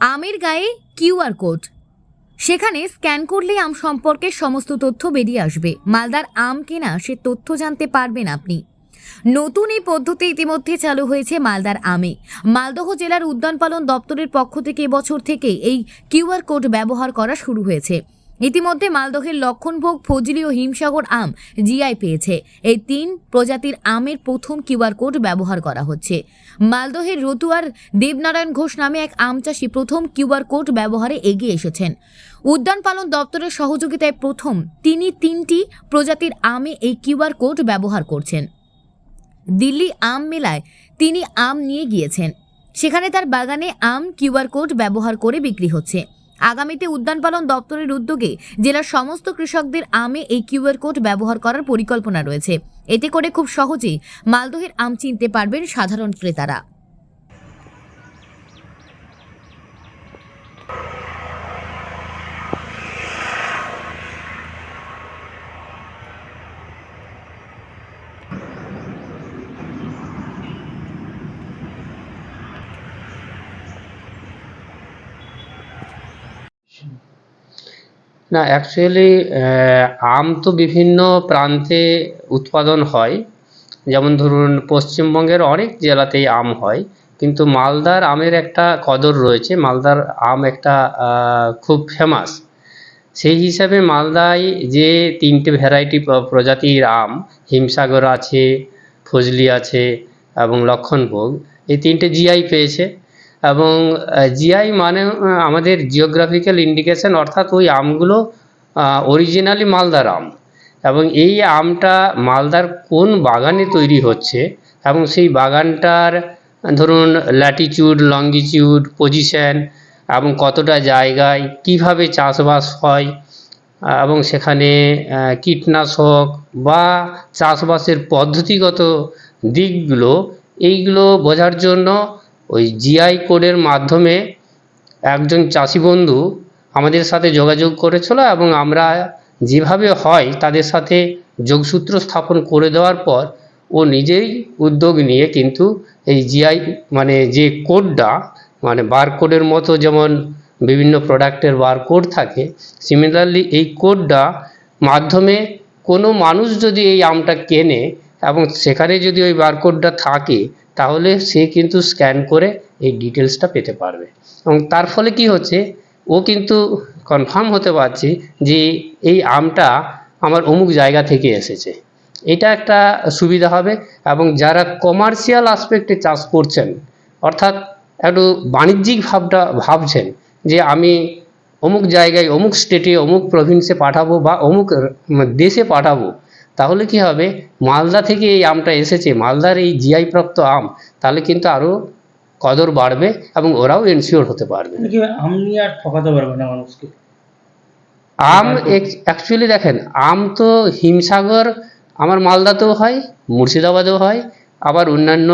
আমের গায়ে QR code. সেখানে স্ক্যান করলে আম সম্পর্কে সমস্ত তথ্য বেরিয়ে আসবে। মালদার আম কেনা সে তথ্য জানতে পারবেন আপনি। নতুন এই পদ্ধতি ইতিমধ্যে চালু হয়েছে মালদার আমে। মালদহ জেলার উদ্যান পালন দপ্তরের পক্ষ থেকে এবছর থেকে এই কিউআর কোড ব্যবহার করা শুরু হয়েছে। ইতিমধ্যে মালদহের লক্ষণভোগ, ফজলি ও হিমসাগর আম জিআই পেয়েছে। এই তিন প্রজাতির আমের প্রথম কিউআর কোড ব্যবহার করা হচ্ছে। মালদহের রতুয়ার দেবনারায়ণ ঘোষ নামে এক আম চাষি প্রথম কিউআর কোড ব্যবহারে এগিয়ে এসেছেন। উদ্যান পালন দপ্তরের সহযোগিতায় প্রথম তিনি তিনটি প্রজাতির আমে এই কিউআর কোড ব্যবহার করছেন। দিল্লি আম মেলায় তিনি আম নিয়ে গিয়েছেন। সেখানে তার বাগানে আম কিউআর কোড ব্যবহার করে বিক্রি হচ্ছে। আগামীতে উদ্যান পালন দপ্তরের উদ্যোগে জেলার সমস্ত কৃষকদের আমে এই কিউআর কোড ব্যবহার করার পরিকল্পনা রয়েছে। এতে করে খুব সহজেই মালদহের আম চিনতে পারবেন সাধারণ ক্রেতারা। না অ্যাকচুয়ালি আম তো বিভিন্ন প্রান্তে উৎপাদন হয়। যেমন ধরুন, পশ্চিমবঙ্গের অনেক জেলাতেই আম হয়, কিন্তু মালদার আমের একটা কদর রয়েছে। মালদার আম একটা খুব ফেমাস সেই হিসাবে মালদায় যে তিনটে ভ্যারাইটি প্রজাতির আম, হিমসাগর আছে, ফজলি আছে এবং লক্ষণভোগ, এই তিনটে জিআই পেয়েছে। এবং জিআই মানে আমাদের জিওগ্রাফিক্যাল ইন্ডিকেশন অর্থাৎ ওই আমগুলো অরিজিনালি মালদার আম। এবং এই আমটা মালদার কোন বাগানে তৈরি হচ্ছে এবং সেই বাগানটার, ধরুন ল্যাটিচিউড লঙ্গিচিউড পজিশন এবং কতটা জায়গায় কীভাবে চাষবাস হয় এবং সেখানে কীটনাশক বা চাষবাসের পদ্ধতিগত দিকগুলো, এইগুলো বোঝার জন্য ওই জিআই কোডের মাধ্যমে একজন চাষি বন্ধু আমাদের সাথে যোগাযোগ করেছিল এবং আমরা যেভাবে হয় তাদের সাথে যোগসূত্র স্থাপন করে দেওয়ার পর ও নিজেই উদ্যোগ নিয়ে কিন্তু এই জিআই মানে যে কোডটা মানে বারকোডের মতো যেমন বিভিন্ন প্রোডাক্টের বারকোড থাকে সিমিলারলি এই কোডটা মাধ্যমে কোনো মানুষ যদি এই আমটা কেনে এবং সেখানে যদি ওই বারকোডটা থাকে তাহলে সে কিন্তু স্ক্যান করে এই ডিটেলসটা পেতে পারবে। এবং তার ফলে কি হচ্ছে, ও কিন্তু কনফার্ম হতে পারছে যে এই আমটা আমার অমুক জায়গা থেকে এসেছে। এটা একটা সুবিধা হবে এবং যারা কমার্শিয়াল আসপেক্টে চাষ করছেন, অর্থাৎ একটু বাণিজ্যিক ভাবটা ভাবছেন যে আমি অমুক জায়গায়, অমুক স্টেটে অমুক প্রভিন্সে পাঠাবো বা অমুক দেশে পাঠাবো তাহলে কি হবে? মালদা থেকে এই আমটা এসেছে। মালদার এই জিআই প্রাপ্ত আম তাহলে কিন্তু আরও কদর বাড়বে এবং ওরাও এনশিওর হতে পারবে। আম নিয়ে আর ঠকাতে পারবে না মানুষকে। আম অ্যাকচুয়ালি দেখেন আম তো হিমসাগর আমার মালদাতেও হয় মুর্শিদাবাদেও হয় আবার অন্যান্য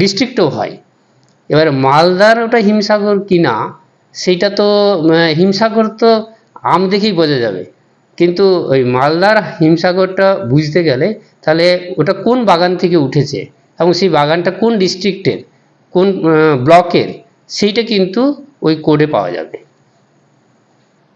ডিস্ট্রিক্টেও হয়। এবার মালদার ওটা হিমসাগর কি না সেইটা তো হিমসাগর তো আম দেখেই বোঝা যাবে। কিন্তু ওই মালদার হিমসাগরটা বুঝতে গেলে তাহলে ওটা কোন বাগান থেকে উঠেছে এবং সেই বাগানটা কোন ডিস্ট্রিক্টের কোন ব্লকের সেইটা কিন্তু ওই কোডে পাওয়া যাবে।